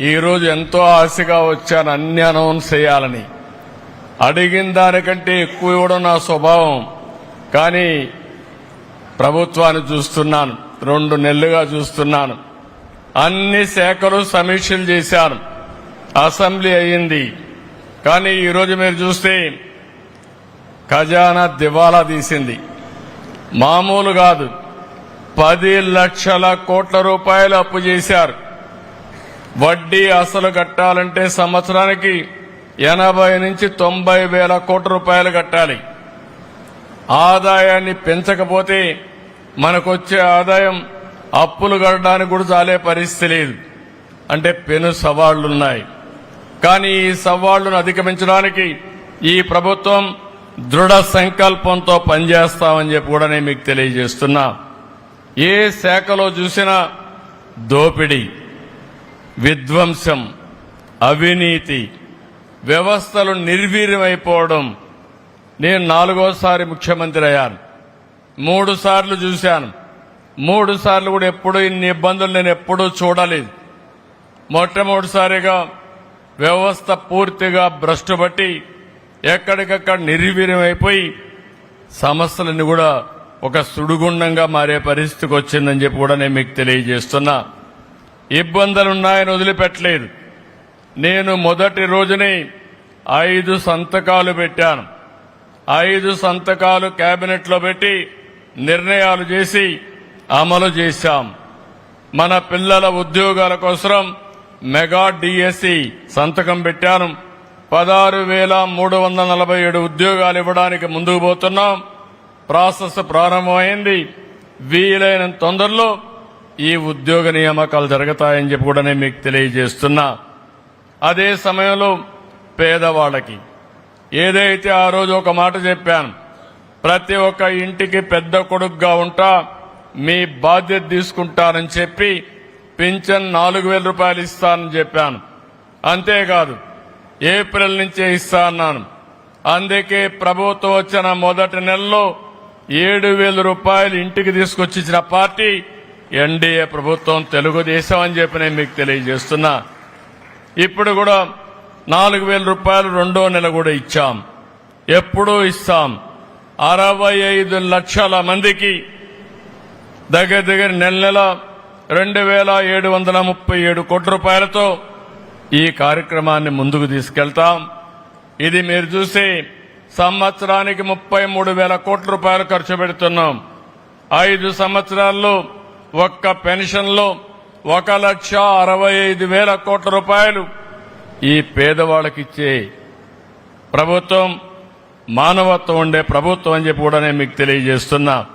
ఈరోజు ఎంతో ఆశగా వచ్చాను అన్ని అనౌన్స్ చేయాలని. అడిగిన దానికంటే ఎక్కువ ఇవ్వడం నా స్వభావం. కానీ ప్రభుత్వాన్ని చూస్తున్నాను. రెండు నెలలుగా చూస్తున్నాను. అన్ని శాఖలు సమీక్షలు చేశాను. అసెంబ్లీ అయ్యింది. కానీ ఈరోజు మీరు చూస్తే ఖజానా దివాలా తీసింది. మామూలు కాదు. పది లక్షల కోట్ల రూపాయలు అప్పు చేశారు. వడ్డీ అసలు కట్టాలంటే సంవత్సరానికి ఎనభై నుంచి తొంభై వేల కోట్ల రూపాయలు కట్టాలి. ఆదాయాన్ని పెంచకపోతే మనకొచ్చే ఆదాయం అప్పులు కట్టడానికి కూడా చాలే పరిస్థితి లేదు. అంటే పెను సవాళ్ళున్నాయి. కానీ ఈ సవాళ్ళను అధిగమించడానికి ఈ ప్రభుత్వం దృఢ సంకల్పంతో పనిచేస్తామని చెప్పి కూడా నేను మీకు తెలియజేస్తున్నా. ఏ శాఖలో చూసినా దోపిడీ. విధ్వంసం అవినీతి వ్యవస్థలు నిర్వీర్యమైపోవడం నేను నాలుగోసారి ముఖ్యమంత్రి అయ్యాను మూడు సార్లు చూశాను. మూడు సార్లు కూడా ఎప్పుడూ ఇన్ని ఇబ్బందులు నేను ఎప్పుడూ చూడలేదు. మొట్టమొదటిసారిగా వ్యవస్థ పూర్తిగా భ్రష్టుపట్టి ఎక్కడికక్కడ నిర్వీర్యమైపోయి సమస్యలన్నీ కూడా ఒక సుడిగుండంగా మారే పరిస్థితికి వచ్చిందని చెప్పి కూడా నేను మీకు తెలియజేస్తున్నా. ఇబ్బందులున్నాయని వదిలిపెట్టలేదు. నేను మొదటి రోజునే ఐదు సంతకాలు పెట్టాను. ఐదు సంతకాలు కేబినెట్లో పెట్టి నిర్ణయాలు చేసి అమలు చేశాం. మన పిల్లల ఉద్యోగాల కోసం మెగా డిఎస్సి సంతకం పెట్టాను. పదహారు వేల మూడు వందల నలభై ఏడు ఉద్యోగాలు ఇవ్వడానికి ముందుకు పోతున్నాం. ప్రాసెస్ ప్రారంభమైంది. వీలైన తొందరలో ఈ ఉద్యోగ నియామకాలు జరుగుతాయని చెప్పి కూడా నేను మీకు తెలియజేస్తున్నా. అదే సమయంలో పేదవాళ్ళకి ఏదైతే ఆ రోజు ఒక మాట చెప్పాను ప్రతి ఒక్క ఇంటికి పెద్ద కొడుకుగా ఉంటా మీ బాధ్యత తీసుకుంటానని చెప్పి పింఛన్ నాలుగు వేల రూపాయలు ఇస్తానని చెప్పాను. అంతేకాదు ఏప్రిల్ నుంచే ఇస్తా అన్నాను. అందుకే ప్రభుత్వం వచ్చిన మొదటి నెలలో ఏడు వేల రూపాయలు ఇంటికి తీసుకొచ్చి ఇచ్చిన పార్టీ ఎన్డీఏ ప్రభుత్వం తెలుగుదేశం అని చెప్పి నేను మీకు తెలియజేస్తున్నా. ఇప్పుడు కూడా నాలుగు వేల రూపాయలు రెండో నెల కూడా ఇచ్చాం. ఎప్పుడూ ఇస్తాం. అరవై ఐదు లక్షల మందికి దగ్గర దగ్గర నెల నెల రెండు వేల ఏడు వందల ముప్పై ఏడు కోట్ల రూపాయలతో ఈ కార్యక్రమాన్ని ముందుకు తీసుకెళ్తాం. ఇది మీరు చూసి సంవత్సరానికి ముప్పై మూడు వేల కోట్ల రూపాయలు ఖర్చు పెడుతున్నాం. ఐదు సంవత్సరాల్లో ఒక్క పెన్షన్లో ఒక లక్ష అరవై ఐదు వేల కోట్ల రూపాయలు ఈ పేదవాళ్ళకిచ్చే ప్రభుత్వం మానవత్వం ఉండే ప్రభుత్వం అని చెప్పి కూడా నేను మీకు తెలియజేస్తున్నా.